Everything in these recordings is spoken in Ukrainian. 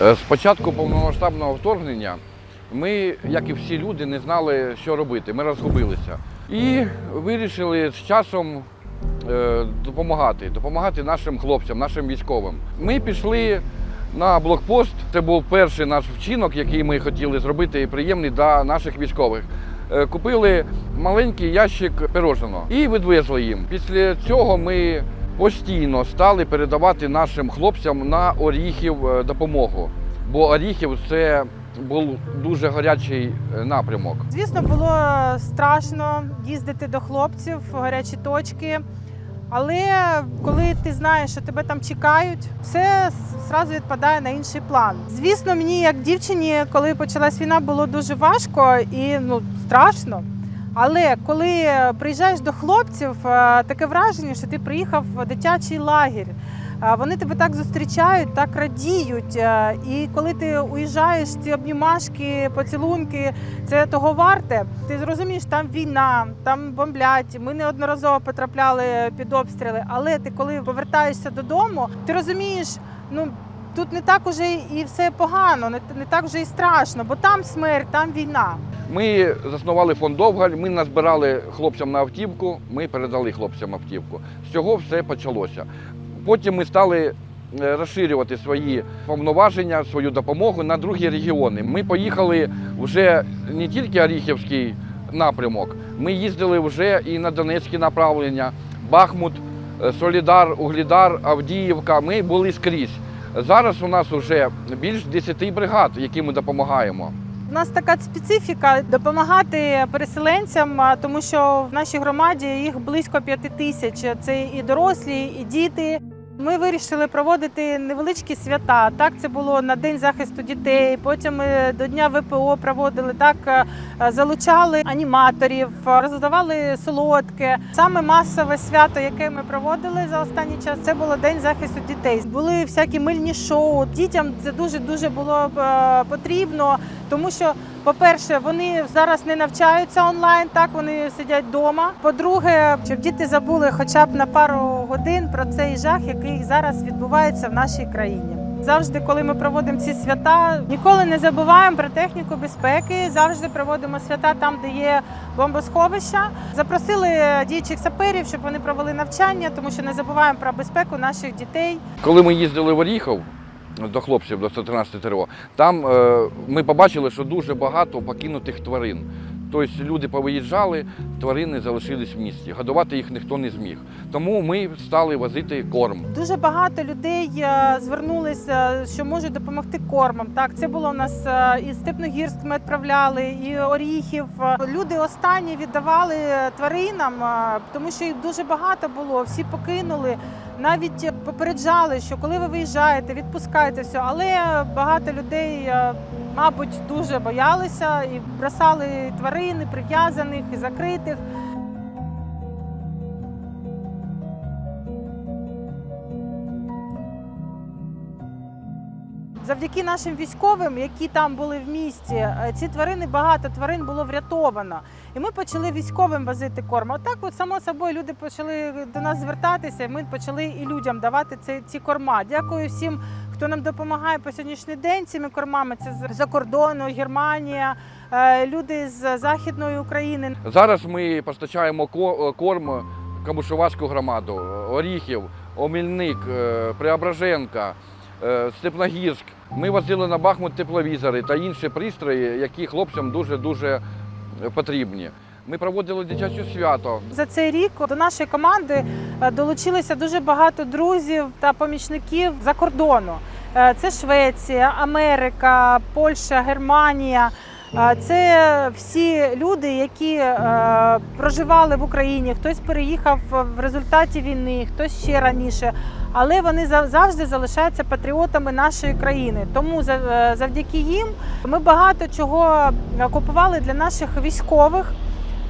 Е, З початку повномасштабного вторгнення ми, як і всі люди, не знали, що робити. Ми розгубилися. І вирішили з часом е, допомагати, допомагати нашим хлопцям, нашим військовим. Ми пішли на блокпост. Це був перший наш вчинок, який ми хотіли зробити і приємний для наших військових. Е, Купили маленький ящик пирожного і відвезли їм. Після цього ми постійно стали передавати нашим хлопцям на Оріхів е, допомогу. Бо Оріхів це був дуже гарячий е, напрямок. Звісно, було страшно їздити до хлопців в гарячі точки. Але коли ти знаєш, що тебе там чекають, все зразу відпадає на інший план. Звісно, мені як дівчині, коли почалась війна, було дуже важко і ну страшно. Але коли приїжджаєш до хлопців, е, таке враження, що ти приїхав в дитячий лагерь. Е, Вони тебе так зустрічають, так радіють. Е, І коли ти уїжджаєш, ці обнімашки, поцілунки, це того варте. Ти зрозумієш, там війна, там бомблять. Ми неодноразово потрапляли під обстріли. Але ти коли повертаєшся додому, ти розумієш, ну. Тут не так уже і все погано, не, так вже і страшно, бо там смерть, там війна. Ми заснували фонд Довгаль, ми назбирали хлопцям на автівку, ми передали хлопцям автівку. З цього все почалося. Потім ми стали е, розширювати свої повноваження, свою допомогу на другі регіони. Ми поїхали вже не тільки Оріхівський напрямок, ми їздили вже і на Донецькі направлення, Бахмут, е, Солідар, Углідар, Авдіївка. Ми були скрізь. Зараз у нас вже більш 10 бригад, яким ми допомагаємо. У нас така специфіка допомагати переселенцям, тому що в нашій громаді їх близько п'яти тисяч. Це і дорослі, і діти. Ми вирішили проводити невеличкі свята. Так, це було на День захисту дітей. Потім ми до Дня ВПО проводили так, е, залучали аніматорів, роздавали солодке. Саме масове свято, яке ми проводили за останній час, це було День захисту дітей. Були всякі мильні шоу. Дітям це дуже дуже було е, потрібно, тому що. По-перше, вони зараз не навчаються онлайн, так вони сидять вдома. По-друге, щоб діти забули хоча б на пару годин про цей жах, який зараз відбувається в нашій країні. Завжди, коли ми проводимо ці свята, ніколи не забуваємо про техніку безпеки. Завжди проводимо свята там, де є бомбосховища. Запросили діючих саперів, щоб вони провели навчання, тому що не забуваємо про безпеку наших дітей. Коли ми їздили в Оріхов до хлопців до 113 ТРО, там е, ми побачили, що дуже багато покинутих тварин. Тобто люди повиїжджали, тварини залишились в місті. Годувати їх ніхто не зміг. Тому ми стали возити корм. Дуже багато людей е, звернулися, що можуть допомогти кормом. Так, це було у нас е, і Степногірськ ми відправляли, і Оріхів. Люди останні віддавали тваринам, е, тому що їх дуже багато було. Всі покинули. Навіть попереджали, що коли ви виїжджаєте, відпускайте все. Але багато людей, мабуть, дуже боялися і бросали тварин, і прив'язаних і закритих. Завдяки нашим військовим, які там були в місті, е, ці тварини багато тварин було врятовано. І ми почали військовим возити корм. Отак, от само собою, люди почали до нас звертатися. і Ми почали і людям давати ці, ці корма. Дякую всім, хто нам допомагає по сьогоднішній день цими кормами. Це з- за кордону, Германія, е, люди з західної України. Зараз ми постачаємо е, корм Камушувацьку громаду, Оріхів, Омільник, е, Преображенка, Степногірськ. Ми возили на Бахмут тепловізори та інші пристрої, які хлопцям дуже-дуже потрібні. Ми проводили дитяче свято. За цей рік до нашої команди долучилися дуже багато друзів та помічників за кордону. Е, Це Швеція, Америка, Польща, Германія. Е, Це всі люди, які е, проживали в Україні. Хтось переїхав в результаті війни, хтось ще раніше. Але вони зав- завжди залишаються патріотами нашої країни. Тому за- завдяки їм ми багато чого купували для наших військових.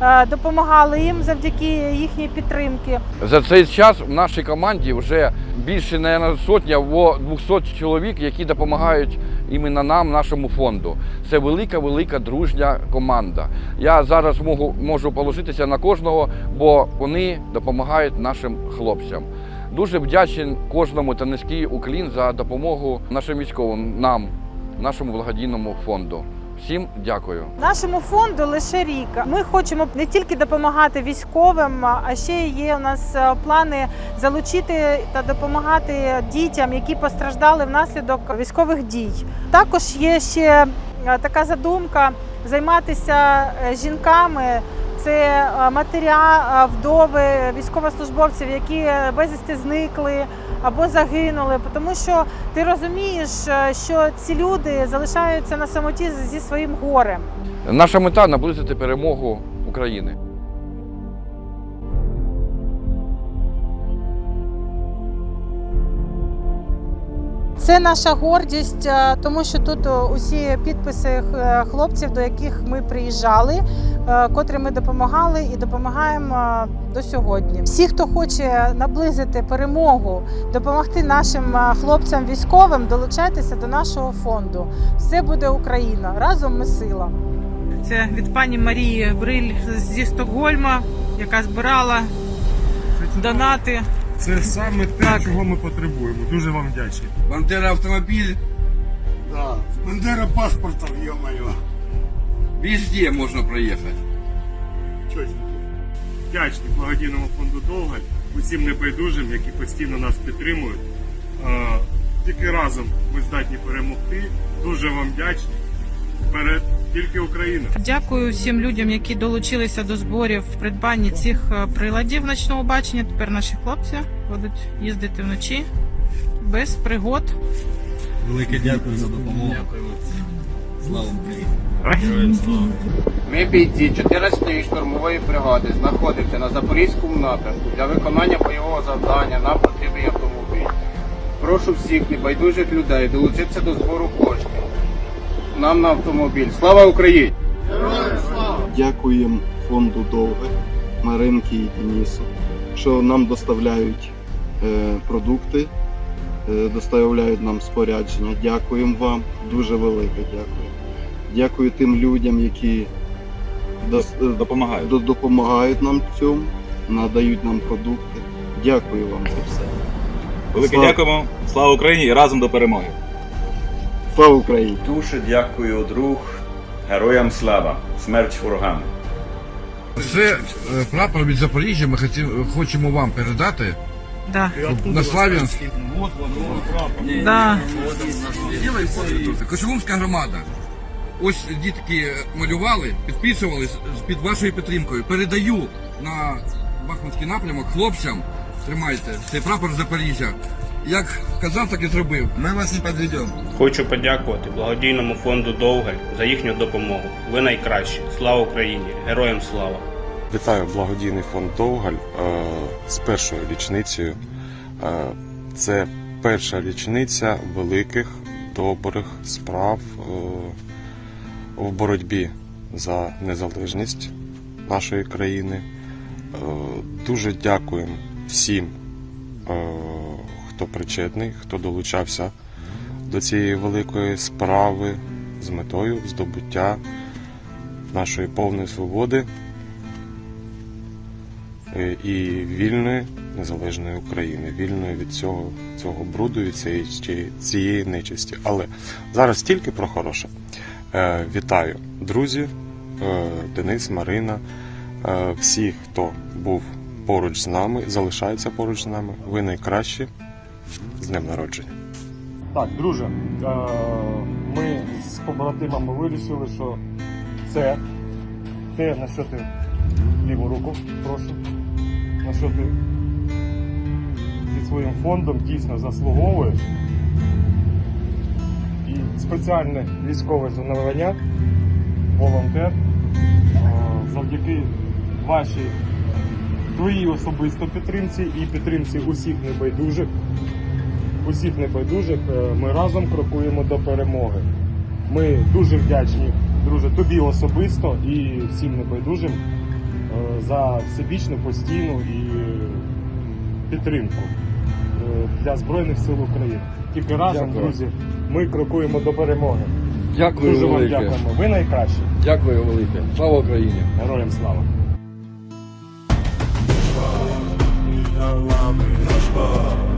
Е, допомагали їм завдяки їхній підтримки. За цей час в нашій команді вже більше наверное, сотня або 200 чоловік, які допомагають іменно нам, нашому фонду. Це велика, велика дружня команда. Я зараз можу, можу положитися на кожного, бо вони допомагають нашим хлопцям. Дуже вдячний кожному та низький уклін за допомогу нашим військовим, нам, нашому благодійному фонду. Всім дякую. Нашому фонду лише рік. Ми хочемо не тільки допомагати військовим, а ще є у нас е, плани залучити та допомагати дітям, які постраждали внаслідок військових дій. Також є ще е, така задумка займатися е, жінками. Це е, матеря, е, вдови військовослужбовців, які е, безвісти зникли або загинули. Тому що ти розумієш, що ці люди залишаються на самоті зі своїм горем. Наша мета наблизити перемогу України. Це наша гордість, е, тому що тут е, усі підписи е, хлопців, до яких ми приїжджали, котрі ми допомагали і допомагаємо до сьогодні. Всі, хто хоче наблизити перемогу, допомогти нашим хлопцям військовим, долучайтеся до нашого фонду. Все буде Україна. Разом ми сила. Це від пані Марії Бриль зі Стокгольма, яка збирала донати. Це саме те, Так. чого ми потребуємо. Дуже вам вдячні. Бандера автомобіль Да, Бандера паспортов, ё-моё. везде можна проїхати. Чё Вдячні благодійному фонду Довгаль, усім небайдужим, які постійно нас підтримують. Е, Тільки разом ми здатні перемогти. Дуже вам вдячні. Вперед, Тільки Україна. Дякую всім людям, які долучилися до зборів в придбанні цих е, приладів ночного бачення. Тепер наші хлопці будуть їздити вночі без пригод. Велике дякую за допомогу. Слава Україні! Ми бійці 14-ї штурмової бригади знаходимося на Запорізькому напрямку для виконання бойового завдання на потрібний автомобіль. Прошу всіх небайдужих людей долучитися до збору коштів. Нам на автомобіль. Слава Україні! Дякуємо фонду Довге, Маринки і Денісу, що нам доставляють е, продукти, е, доставляють нам спорядження. Дякуємо вам, дуже велике дякую. Дякую тим людям, які дос- е, Допомагаю. до- допомагають нам в цьому, надають нам продукти. Дякую вам за все. Велике Слава- дякуємо. Слава Україні і разом до перемоги. Слава Україні! Дуже дякую, друг. Героям слава, смерть ворогам. Це е, прапор від Запоріжжя. Ми хотів- хочемо вам передати Да. на Слав'янськ. Да. Кошелумська громада. Ось дітки малювали, підписували під вашою підтримкою. Передаю на Бахмутський напрямок хлопцям. Тримайте, цей прапор Запоріжжя. Як казав, так і зробив. Ми вас не підведемо. Хочу подякувати благодійному фонду Довгаль за їхню допомогу. Ви найкращі. Слава Україні! Героям слава! Вітаю благодійний фонд Довгаль е, з першою річницею. Е, Це перша річниця великих добрих справ е, в боротьбі за незалежність нашої країни. Е, Дуже дякуємо всім, е, хто причетний, хто долучався до цієї великої справи з метою здобуття нашої повної свободи е, і вільної незалежної України, вільної від цього, цього бруду і цієї, цієї- нечисті. Але зараз тільки про хороше. Е, Вітаю, друзі, е, Денис, Марина, всі, хто був поруч з нами, залишається поруч з нами. Ви найкращі. З днем народження. Так, друже, е, ми з побратимами вирішили, що це те, на що ти ліву руку, прошу, на що ти зі своїм фондом дійсно заслуговуєш. І спеціальне військове зонування, волонтер, е, завдяки вашій твоїй особисто підтримці і підтримці усіх небайдужих усіх небайдужих е, ми разом крокуємо до перемоги. Ми дуже вдячні, друже, тобі особисто і всім небайдужим е, за всебічну постійну і підтримку е, для Збройних сил України. Тільки разом, Дякую. друзі, ми крокуємо до перемоги. Дякую Дуже вам дякуємо. Ви найкращі. Дякую велике. Слава Україні! Героям слава! Наш